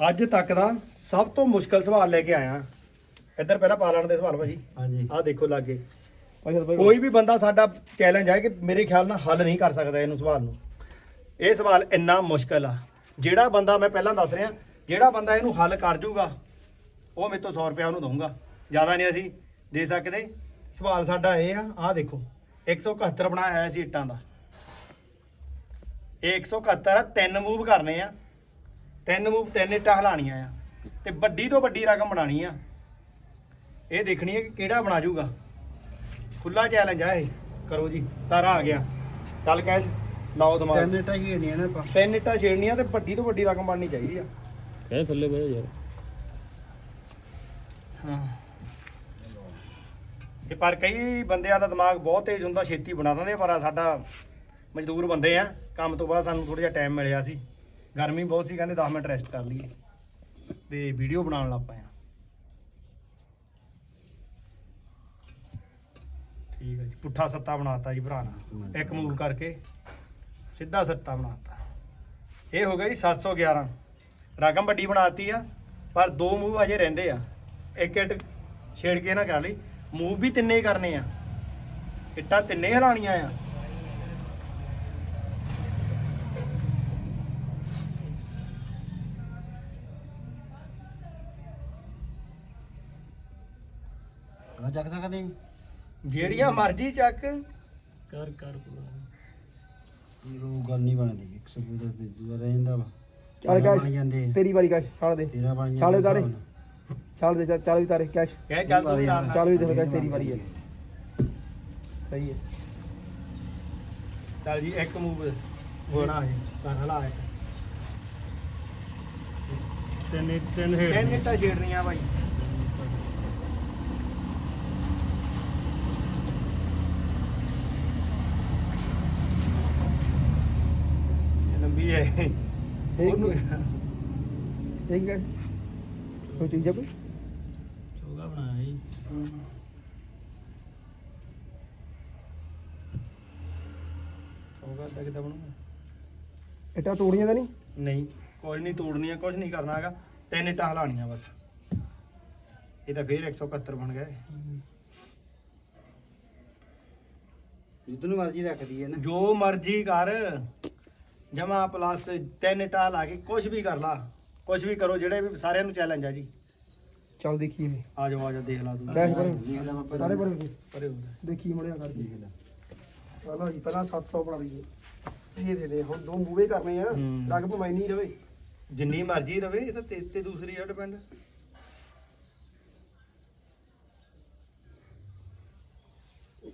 ਅੱਜ ਤੱਕ ਦਾ ਸਭ ਤੋਂ ਮੁਸ਼ਕਲ ਸਵਾਲ ਲੈ ਕੇ ਆਇਆ। ਇੱਧਰ ਪਹਿਲਾਂ ਪਾ ਲੈਣ ਦੇ ਸਵਾਲ ਭਾਜੀ। ਹਾਂਜੀ। ਆਹ ਦੇਖੋ ਲਾਗੇ। ਕੋਈ ਵੀ ਬੰਦਾ ਸਾਡਾ ਚੈਲੰਜ ਹੈ ਕਿ ਮੇਰੇ ਖਿਆਲ ਨਾਲ ਹੱਲ ਨਹੀਂ ਕਰ ਸਕਦਾ ਇਹਨੂੰ ਸਵਾਲ ਨੂੰ। ਇਹ ਸਵਾਲ ਇੰਨਾ ਮੁਸ਼ਕਲ ਆ। ਜਿਹੜਾ ਬੰਦਾ ਮੈਂ ਪਹਿਲਾਂ ਦੱਸ ਰਿਹਾ ਜਿਹੜਾ ਬੰਦਾ ਇਹਨੂੰ ਹੱਲ ਕਰ ਜੂਗਾ ਉਹ ਮੇਰੇ ਤੋਂ 100 ਰੁਪਏ ਉਹਨੂੰ ਦਊਂਗਾ। ਜ਼ਿਆਦਾ ਨਹੀਂ ਅਸੀਂ ਦੇ ਸਕਦੇ। ਸਵਾਲ ਸਾਡਾ ਇਹ ਆ ਆਹ ਦੇਖੋ। 171 ਬਣਾਇਆ ਹੋਇਆ ਸੀ ਇੱਟਾਂ ਦਾ। ਇਹ 171 ਆ ਤਿੰਨ ਮੂਵ ਕਰਨੇ ਆ। ਤਿੰਨ ਮੂਵ ਤਿੰਨ ਇੱਟਾਂ ਹਲਾਣੀਆਂ ਆ ਤੇ ਵੱਡੀ ਤੋਂ ਵੱਡੀ ਰਕਮ ਬਣਾਣੀ ਆ। ਇਹ ਦੇਖਣੀ ਹੈ ਕਿ ਕਿਹੜਾ ਬਣਾ ਜੂਗਾ ਖੁੱਲਾ ਚੈਲੰਜ ਆ ਇਹ। ਕਰੋ ਜੀ ਤਾਰਾ ਆ ਗਿਆ। ਚੱਲ ਕੈਸ਼ ਲਾਓ ਦਿਮਾਗ। ਤਿੰਨ ਇੱਟਾਂ ਹੀ ਨਹੀਂ ਨਾ ਆਪਾਂ। ਤਿੰਨ ਇੱਟਾਂ ਛੇੜਨੀਆਂ ਤੇ ਵੱਡੀ ਤੋਂ ਵੱਡੀ ਰਕਮ ਬਣਨੀ ਚਾਹੀਦੀ ਆ। ਕਹਿੰਦੇ ਥੱਲੇ ਬਹਿ ਜਾ ਯਾਰ। ਹਾਂ। ਇਹ ਪਰ ਕਈ ਬੰਦਿਆਂ ਦਾ ਦਿਮਾਗ ਬਹੁਤ ਤੇਜ਼ ਹੁੰਦਾ ਛੇਤੀ ਬਣਾ ਦਿੰਦੇ ਆ, ਪਰ ਸਾਡਾ ਮਜ਼ਦੂਰ ਬੰਦੇ ਆ। ਕੰਮ ਤੋਂ ਬਾਅਦ ਸਾਨੂੰ ਥੋੜਾ ਜਿਹਾ ਟਾਈਮ ਮਿਲਿਆ ਸੀ। ਗਰਮੀ ਬਹੁਤ ਸੀ ਕਹਿੰਦੇ 10 ਮਿੰਟ ਰੈਸਟ ਕਰ ਲਈਏ। ਤੇ ਵੀਡੀਓ ਬਣਾਉਣ ਲੱਗ ਪਏ ਆ। ਠੀਕ ਹੈ ਜੀ ਪੁੱਠਾ ਸੱਤਾ ਬਣਾਤਾ ਜੀ ਭਰਾ ਨੇ। ਇੱਕ ਮੂਵ ਕਰਕੇ ਸਿੱਧਾ ਸੱਤਾ ਬਣਾਤਾ। ਇਹ ਹੋ ਗਿਆ ਜੀ 711 ਰਕਮ ਵੱਡੀ ਬਣਾਤੀ ਆ ਪਰ ਦੋ ਮੂਵ ਅਜੇ ਰਹਿੰਦੇ ਆ। ਇੱਕ ਇੱਟ ਛੇੜ ਕੇ ਨਾ ਕਰ ਲਈ। ਮੂਵ ਵੀ ਤਿੰਨੇ ਹੀ ਕਰਨੇ ਆ। ਇੱਟਾਂ ਤਿੰਨੇ ਹਲਾਣੀਆਂ ਆ। ਚੱਕ ਸਕਦੇ ਜਿਹੜੀਆਂ ਮਰਜ਼ੀ ਚੱਕ। ਕਰ ਕਰ ਪੂਰਾ। ਇਹ ਰੋ ਗੱਲ ਨਹੀਂ ਬਣਦੀ ਇੱਕ ਸਬੂਤ ਦਾ ਦੂਆ ਰਹਿ ਜਾਂਦਾ ਵਾ। ਚੱਲ ਤੇਰਾਂ ਕੈਸ਼ ਬਣ ਜਾਂਦੇ। ਤੇਰੀ ਵਾਰੀ ਕੈਸ਼ ਛਾੜ ਦੇ। ਤੇਰਾ ਬਣ ਛਾਲੇ ਜਾਂਦੇ ਉਤਾਰੇ। ਛਾੜ ਦੇ ਚੱਲ- ਵੀ ਤਾਰੇ ਕੈਸ਼ ਕਹਿ ਚੱਲ ਤੂੰ ਨਾਲ। ਚੱਲ ਵੀ ਦੇਖੋ ਕੈਸ਼ ਤੇਰੀ ਵਾਰੀ ਹੈ ਸਹੀ ਹੈ। ਚੱਲ ਜੀ ਇੱਕ ਮੂਵ ਹੋਣਾ ਹੈ। ਕਰ ਹਲਾ ਇੱਕ। ਤਿੰਨ ਤਿੰਨ ਤਿੰਨ ਇੱਟਾਂ ਛੇੜਨੀਆਂ ਭਾਈ ਇਹ ਲੰਬੀ ਹੈ ਉਹਨੂੰ ਠੀਕ ਹੈ ਕੋਈ ਚੀਜ਼ ਹੈ ਕੋਈ? ਚੋਗਾ ਬਣਾਇਆ ਜੀ ਹੋਗਾ ਤਾਂ ਕਿਦਾਂ ਬਣੂਗਾ? ਇੱਟਾਂ ਤੋੜੀਆਂ ਤਾਂ ਨਹੀਂ? ਨਹੀਂ ਕੁਝ ਨਹੀਂ ਤੋੜਨੀਆਂ ਕੁਝ ਨਹੀਂ ਕਰਨਾ ਹੈਗਾ। ਤਿੰਨ ਇੱਟਾਂ ਹਲਾਣੀਆਂ ਬਸ। ਇਹ ਤਾਂ ਫੇਰ 171 ਬਣ ਗਏ। ਜਿੱਦ ਨੂੰ ਮਰਜ਼ੀ ਰੱਖਦੀ ਹੈ ਨਾ। ਜੋ ਮਰਜ਼ੀ ਕਰ। ਜਮਾ ਪਲੱਸ ਤਿੰਨ ਇੱਟਾਂ ਲਾ ਕੇ ਕੁਝ ਵੀ ਕਰ ਲਾ ਕੁਝ ਵੀ ਕਰੋ ਜਿਹੜੇ ਵੀ ਸਾਰਿਆਂ ਨੂੰ ਚੈਲੰਜ ਆ ਜੀ। ਚੱਲ ਦੇਖੀ ਵੀ। ਆ ਜਾਓ ਆ ਜਾਓ ਦੇਖ ਲਾ ਤੂੰ। ਕੈਸ਼ ਪਰ। ਸਾਰੇ ਪਰ ਪਰੇ ਹੋ ਜਾ। ਦੇਖੀ ਮੜਿਆ ਕਰ ਦੇਖ ਲੈ। ਚਲੋ ਜੀ ਪਹਿਲਾਂ 700 ਬਣਾ ਦਈਏ ਇਹ ਦੇ ਦੇ ਹੁਣ ਦੋ ਮੂਵੇ ਕਰਨੇ ਆ। ਹੂੰ। ਲੱਗ ਭਮਾਈ ਨਹੀਂ ਰਵੇ। ਜਿੰਨੀ ਮਰਜ਼ੀ ਰਵੇ ਇਹ ਤਾਂ ਤੇਰੇ ਤੇ ਦੂਸਰੀ ਆ ਡਿਪੈਂਡ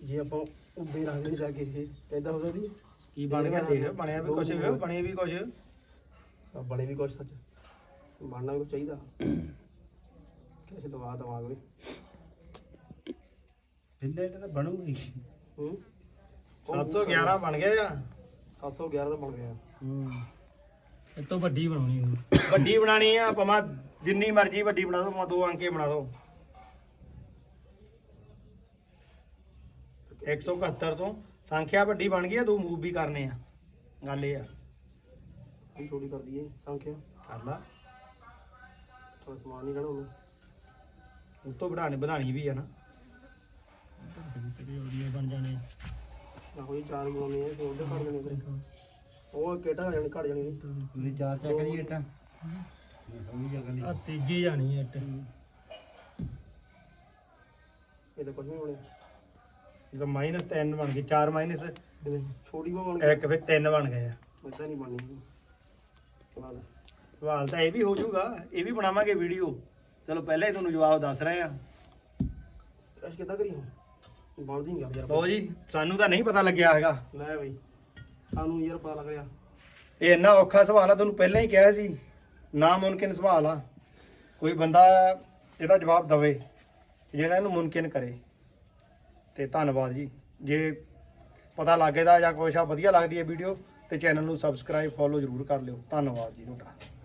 ਜੇ ਆਪਾਂ ਉੱਦੇ ਰੱਖ ਜਾ ਕੇ ਇਹ ਕਹਿੰਦਾ ਹੋ ਸਕਦੀ ਕੀ ਬਣ ਗਿਆ ਦੇਖ ਬਣਿਆ ਵੀ ਕੁਝ ਬਣੇ ਵੀ ਕੁਝ ਆ ਬਣੇ ਵੀ ਕੁਛ ਸੱਚ। ਬਣਨਾ ਵੀ ਕੁਛ ਚਾਹੀਦਾ। ਕਿਸੇ ਦਵਾ ਦਵਾਂਗੇ ਤਿੰਨ ਇੱਟ ਤਾਂ ਬਣੂਗੀ। ਹੂੰ। 711 ਬਣ ਗਏ ਆ 711 ਦਾ ਬਣ ਗਿਆ। ਹੂੰ। ਇਹ ਤੋਂ ਵੱਡੀ ਬਣਾਉਣੀ ਹੁਣ ਵੱਡੀ ਬਣਾਣੀ ਆ ਭਾਵੇਂ ਜਿੰਨੀ ਮਰਜ਼ੀ ਵੱਡੀ ਬਣਾ ਦਿਓ ਭਾਵੇਂ ਦੋ ਅੰਕੇ ਬਣਾ ਦਿਓ 171 ਤੋਂ ਸੰਖਿਆ ਵੱਡੀ ਬਣ ਗਈ ਆ ਦੋ ਮੂਵ ਵੀ ਕਰਨੇ ਆ। ਗੱਲ ਇਹ ਆ। ਇਹ ਥੋੜੀ ਕਰ ਦਈਏ ਸੰਖਿਆ? ਕਰ ਲਾ। ਥੋੜਾ ਸਮਾਨ ਨਹੀਂ ਉਹਨੂੰ। ਉਹ ਤੋਂ ਵਧਾਣੀ ਵਧਾਣੀ ਵੀ ਆ ਨਾ। ਤੇਰੀ ਵਧੀਆ ਬਣ ਜਾਣੇ ਨਾ ਕੋਈ ਚਾਰ ਬਣਾਉਣੇ ਆ ਫਿਰ ਉਹਦੇ ਘੜ ਜਾਣੇ ਫਿਰ। ਉਹ ਕਿਹੜਾ ਆ ਜਾਣੀ ਘੜ ਜਾਣੀ। ਤੁਸੀਂ ਚਾਰ ਚੱਕ ਇੱਟਾਂ। ਹੋਈ ਆ ਤੀਜੀ ਜਾਣੀ ਹੈ ਇੱਟ। ਇਹ ਤਾਂ ਕੁਝ ਨਹੀਂ ਹੋਣੇ ਜਦੋਂ ਮਾਈਨਸ 3 ਬਣ ਗਈ 4 ਮਾਈਨਸ ਛੋਟੀ ਬਾ ਬਣ ਗਈ। ਇੱਕ ਫਿਰ 3 ਬਣ ਗਏ ਆ। ਇਦਾਂ ਨਹੀਂ ਬਣਨੀ। ਸਵਾਲ ਤਾਂ ਇਹ ਵੀ ਹੋ ਜਾਊਗਾ ਇਹ ਵੀ ਬਣਾਵਾਂਗੇ ਵੀਡੀਓ ਚਲੋ ਪਹਿਲਾਂ ਹੀ ਤੁਹਾਨੂੰ ਜਵਾਬ ਦੱਸ ਰਹੇ ਆ। ਕੈਸ਼ ਕਿੱਦਾਂ ਕਰੀ ਹੁਣ? ਬਣਦੀ ਨਹੀਂ ਗੱਲ ਯਾਰ ਲਓ ਜੀ ਸਾਨੂੰ ਤਾਂ ਨਹੀਂ ਪਤਾ ਲੱਗਿਆ ਹੈਗਾ। ਲੈ ਬਈ ਸਾਨੂੰ ਯਾਰ ਪਤਾ ਲੱਗ ਰਿਹਾ। ਇਹ ਇੰਨਾ ਔਖਾ ਸਵਾਲ ਆ ਤੁਹਾਨੂੰ ਪਹਿਲਾਂ ਹੀ ਕਿਹਾ ਸੀ। ਨਾ ਮੁਮਕਿਨ ਸਵਾਲ ਆ। ਕੋਈ ਬੰਦਾ ਇਹਦਾ ਜਵਾਬ ਦਵੇ ਜਿਹੜਾ ਇਹਨੂੰ ਮੁਮਕਿਨ ਕਰੇ। ਤੇ ਧੰਨਵਾਦ ਜੀ। ਜੇ ਪਤਾ ਲੱਗੇ ਦਾ ਜਾਂ ਕੁਛ ਆ, ਵਧੀਆ ਲੱਗਦੀ ਹੈ ਵੀਡੀਓ ਤੇ ਚੈਨਲ ਨੂੰ ਸਬਸਕ੍ਰਾਈਬ ਫੋਲੋ ਜ਼ਰੂਰ ਕਰ ਲਿਓ। ਧੰਨਵਾਦ ਜੀ ਤੁਹਾਡਾ।